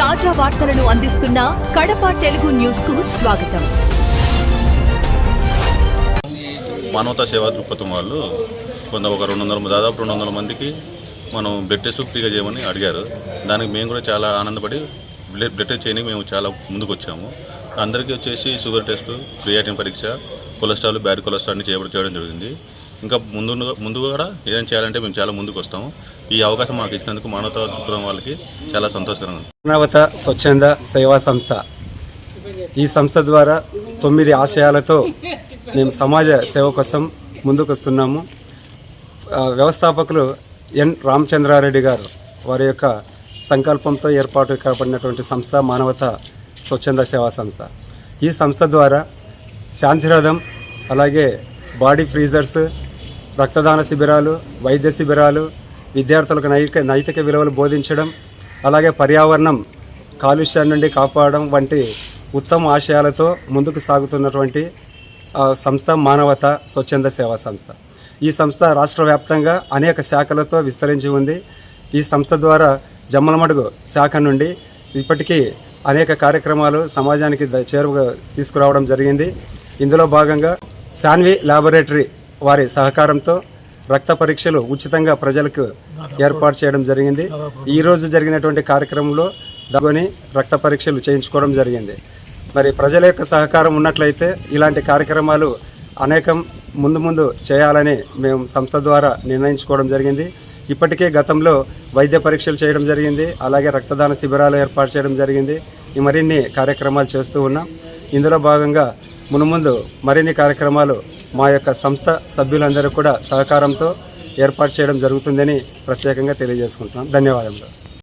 తాజా వార్తలను అందిస్తున్న కడప తెలుగు న్యూస్కు స్వాగతం. మానవతా సేవా దృక్పథం వాళ్ళు కొంత ఒక రెండు వందల దాదాపు రెండు వందల మందికి మనం బ్లడ్ టెస్ట్ ఫ్రీగా చేయమని అడిగారు. దానికి మేము కూడా చాలా ఆనందపడి బ్లడ్ బ్లడ్ టెస్ట్ చేయడానికి మేము చాలా ముందుకు వచ్చాము. అందరికీ వచ్చేసి షుగర్ టెస్ట్ క్రియాటిన్ పరీక్ష కొలెస్ట్రాల్ బ్యాడ్ కొలెస్ట్రాల్ని చేయడం చేయడం జరిగింది. ఇంకా ముందు ముందు కూడా ఏదైనా చేయాలంటే మేము చాలా ముందుకు వస్తాము. ఈ అవకాశం మాకు ఇచ్చినందుకు మానవతా దృక్పథం వాళ్ళకి చాలా సంతోషకరంగా మానవత స్వచ్ఛంద సేవా సంస్థ. ఈ సంస్థ ద్వారా తొమ్మిది ఆశయాలతో మేము సమాజ సేవ కోసం ముందుకు వస్తున్నాము. వ్యవస్థాపకులు ఎన్ రామచంద్రారెడ్డి గారు వారి యొక్క సంకల్పంతో ఏర్పాటు కాబడినటువంటి సంస్థ మానవత స్వచ్ఛంద సేవా సంస్థ. ఈ సంస్థ ద్వారా శాంతిరథం అలాగే బాడీ ఫ్రీజర్స్ రక్తదాన శిబిరాలు వైద్య శిబిరాలు విద్యార్థులకు నైతిక నైతిక విలువలు బోధించడం అలాగే పర్యావరణం కాలుష్యం నుండి కాపాడడం వంటి ఉత్తమ ఆశయాలతో ముందుకు సాగుతున్నటువంటి సంస్థ మానవత స్వచ్ఛంద సేవా సంస్థ. ఈ సంస్థ రాష్ట్ర వ్యాప్తంగా అనేక శాఖలతో విస్తరించి ఉంది. ఈ సంస్థ ద్వారా జమ్మలమడుగు శాఖ నుండి ఇప్పటికీ అనేక కార్యక్రమాలు సమాజానికి చేరువ చేరువగా తీసుకురావడం జరిగింది. ఇందులో భాగంగా శాన్వి ల్యాబొరేటరీ వారి సహకారంతో రక్త పరీక్షలు ఉచితంగా ప్రజలకు ఏర్పాటు చేయడం జరిగింది. ఈ రోజు జరిగినటువంటి కార్యక్రమంలో దాని రక్త పరీక్షలు చేయించుకోవడం జరిగింది. మరి ప్రజల యొక్క సహకారం ఉన్నట్లయితే ఇలాంటి కార్యక్రమాలు అనేకం ముందు ముందు చేయాలని మేము సంస్థ ద్వారా నిర్ణయించుకోవడం జరిగింది. ఇప్పటికే గతంలో వైద్య పరీక్షలు చేయడం జరిగింది. అలాగే రక్తదాన శిబిరాలు ఏర్పాటు చేయడం జరిగింది. ఈ మరిన్ని కార్యక్రమాలు చేస్తూ ఉన్నాం. ఇందులో భాగంగా మునుముందు మరిన్ని కార్యక్రమాలు మా యొక్క సంస్థ సభ్యులందరూ కూడా సహకారంతో ఏర్పాటు చేయడం జరుగుతుందని ప్రత్యేకంగా తెలియజేసుకుంటున్నాం. ధన్యవాదములు.